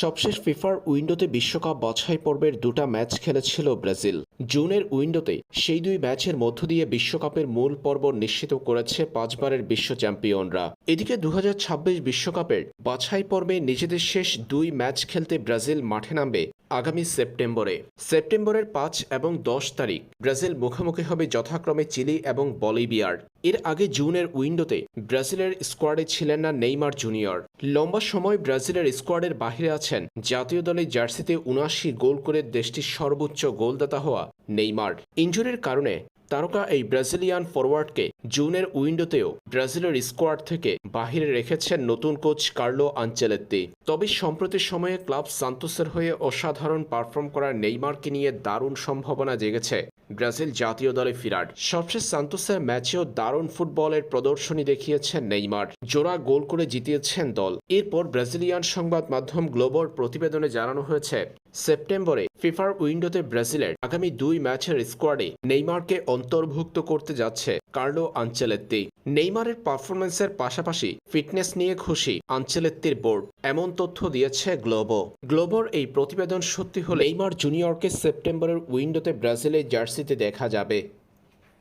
সবশেষ ফিফার উইন্ডোতে বিশ্বকাপ বাছাই পর্বের দুটা ম্যাচ খেলেছিল ব্রাজিল। জুনের উইন্ডোতে সেই দুই ম্যাচের মধ্য দিয়ে বিশ্বকাপের মূল পর্ব নিশ্চিত করেছে পাঁচবারের বিশ্ব চ্যাম্পিয়নরা। এদিকে দু বিশ্বকাপের বাছাই পর্বে নিজেদের শেষ দুই ম্যাচ খেলতে ব্রাজিল মাঠে নামবে আগামী সেপ্টেম্বরে। সেপ্টেম্বরের পাঁচ এবং দশ তারিখ ব্রাজিল মুখোমুখি হবে যথাক্রমে চিলি এবং বলিভিয়ার। এর আগে জুনের উইন্ডোতে ব্রাজিলের স্কোয়াডে ছিলেন না নেইমার জুনিয়র। লম্বা সময় ব্রাজিলের স্কোয়াডের বাহিরে আছেন জাতীয় দলের জার্সিতে উনআশি গোল করে দেশটির সর্বোচ্চ গোলদাতা হওয়া নেইমার। ইঞ্জুরির কারণে তারকা এই ব্রাজিলিয়ান ফরওয়ার্ডকে জুনের উইন্ডোতেও ব্রাজিলের স্কোয়াড থেকে বাহিরে রেখেছেন নতুন কোচ কার্লো আঞ্চেলেত্তি। তবে সম্প্রতি সময়ে ক্লাব সান্তোসের হয়ে অসাধারণ পারফর্ম করা নেইমারকে নিয়ে দারুণ সম্ভাবনা জেগেছে ব্রাজিল জাতীয় দলে ফিরার। সবশেষ সান্তোসের ম্যাচেও দারুণ ফুটবলের প্রদর্শনী দেখিয়েছেন নেইমার। জোড়া গোল করে জিতিয়েছেন দল। এরপর ব্রাজিলিয়ান সংবাদ মাধ্যম গ্লোবর প্রতিবেদনে জানানো হয়েছে সেপ্টেম্বরে ফিফার উইন্ডোতে ব্রাজিলের আগামী দুই ম্যাচের স্কোয়াডে নেইমারকে অন্তর্ভুক্ত করতে যাচ্ছে কার্লো আঞ্চেলেত্তি। নেইমারের পারফরমেন্সের পাশাপাশি ফিটনেস নিয়ে খুশি আঞ্চেলেত্তির বোর্ড, এমন তথ্য দিয়েছে গ্লোবো। গ্লোবোর এই প্রতিবেদন সত্যি হলে নেইমার জুনিয়রকে সেপ্টেম্বরের উইন্ডোতে ব্রাজিলের জার্সিতে দেখা যাবে।